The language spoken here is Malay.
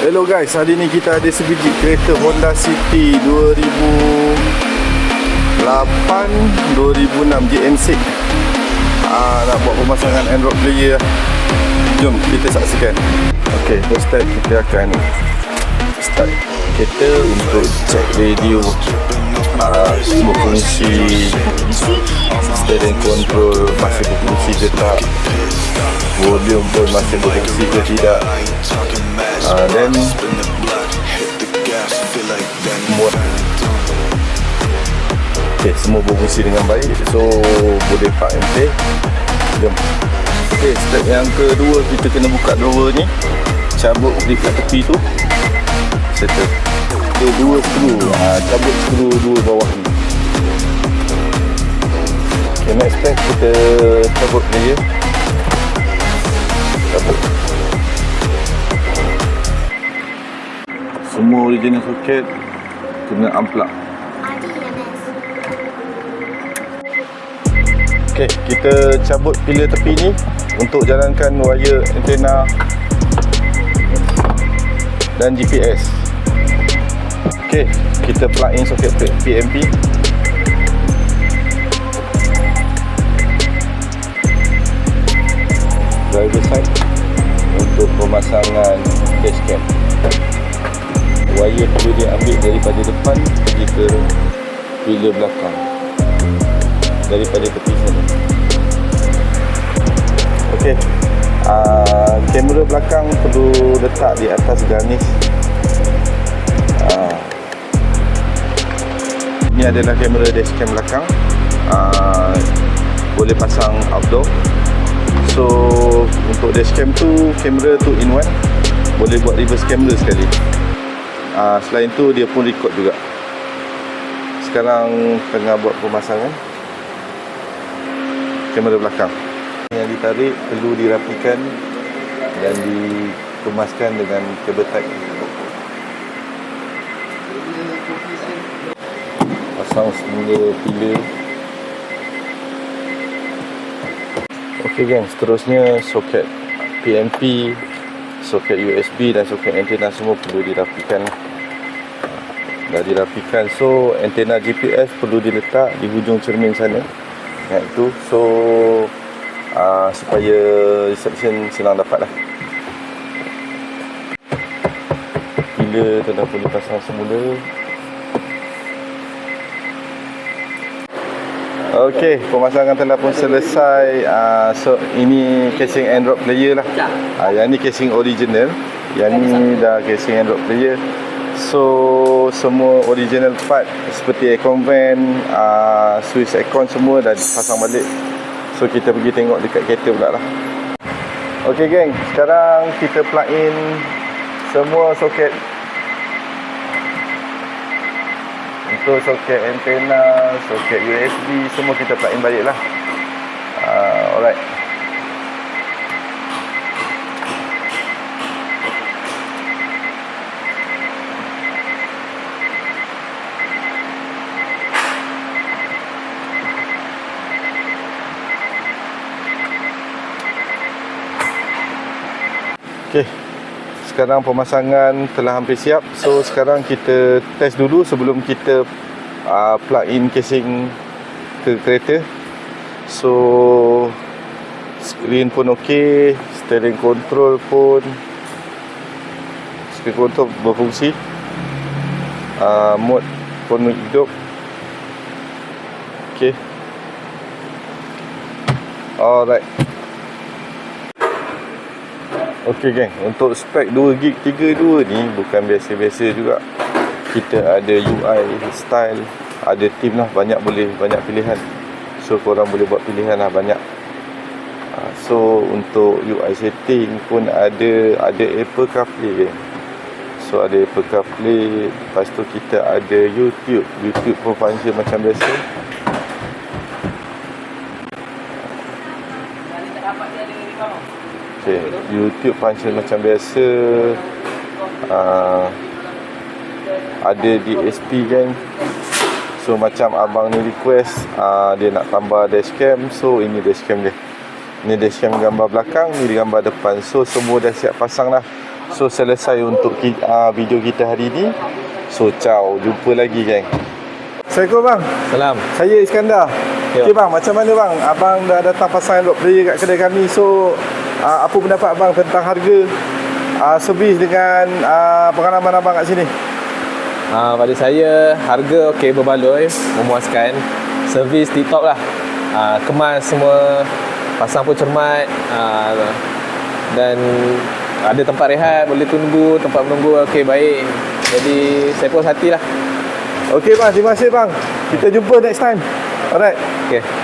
Hello guys, hari ni kita ada sebiji kereta Honda City 2008 2006 GN6 ah, Nak buat pemasangan Android player. Jom kita saksikan. Ok, first step kita akan start kereta untuk cek radio. Semua fungsi steering control masih berfungsi ke tak? Volume pun masih berfungsi ke tidak? Ah, Then semua Okay, semua berfungsi dengan baik So, boleh park and play Jom. Okay, step yang kedua Kita kena buka drawer ni. Cabut kat tepi tu Settle Okay, dua skru ha, Cabut skru dua bawah ni. Okay, next step Kita cabut player Cabut. Semua original soket Kena unplug Okey, kita cabut pillar tepi ni untuk jalankan wire antena dan GPS. Okey, kita plug in soket PMP. Driver side untuk pemasangan dashcam. Wire perlu diambil daripada depan pergi ke pillar belakang daripada tepi sana. Okey. Uh, kamera belakang perlu letak di atas garnish. Ini adalah kamera dashcam belakang. Uh, boleh pasang outdoor. So untuk dashcam tu kamera tu in one boleh buat reverse camera sekali. Uh, selain tu dia pun record juga. Sekarang tengah buat pemasangan kamera belakang yang ditarik perlu dirapikan dan dikemaskan dengan kabel tight pasang semula pillar ok geng seterusnya soket PMP soket USB dan soket antena semua perlu dirapikan. Dah dirapikan. So antena GPS perlu diletak di hujung cermin sana. Yang itu. So uh, supaya reception senang dapat lah bila telah pun dipasang semula Okey, pemasangan telah pun selesai. Uh, so ini casing Android player lah. Uh, yang ni casing original. Yang ni dah casing Android player. So semua original part seperti aircon vent, uh, switch aircon semua dah pasang balik. So kita pergi tengok dekat kereta pula lah. Okay geng, sekarang kita plug in semua soket untuk soket antena, soket USB semua kita plug in balik lah. Uh, alright. Okey. Sekarang pemasangan telah hampir siap. So sekarang kita test dulu sebelum kita uh, plug in casing ke kereta. So screen pun okey, steering control pun steering control berfungsi. Uh, mode pun hidup. Okey. Alright. Okey geng, untuk spek 2 gig 32 ni bukan biasa-biasa juga. Kita ada UI, style, ada team lah banyak boleh banyak pilihan. So korang boleh buat pilihan lah banyak. Ah, so untuk UI setting pun ada ada Apple CarPlay geng. So ada Apple CarPlay, lepas tu kita ada YouTube. YouTube pun function macam biasa. Okay, YouTube function macam biasa uh, Ada DSP kan So macam abang ni request uh, Dia nak tambah dashcam So ini dashcam dia Ini dashcam gambar belakang Ni gambar depan So semua dah siap pasang lah So selesai untuk ki, uh, video kita hari ni. So ciao, jumpa lagi geng. Assalamualaikum bang. Salam. Saya Iskandar. Ya. Okey bang, macam mana bang? Abang dah datang pasang Android player kat kedai kami. So uh, apa pendapat abang tentang harga uh, servis dengan uh, pengalaman abang kat sini? Uh, pada saya harga okey berbaloi, memuaskan. Servis tip-top lah. Uh, kemas semua, pasang pun cermat uh, dan ada tempat rehat, boleh tunggu, tempat menunggu okey baik. Jadi saya puas hati lah. Okey bang, terima kasih bang. Kita jumpa next time. Alright. Okey.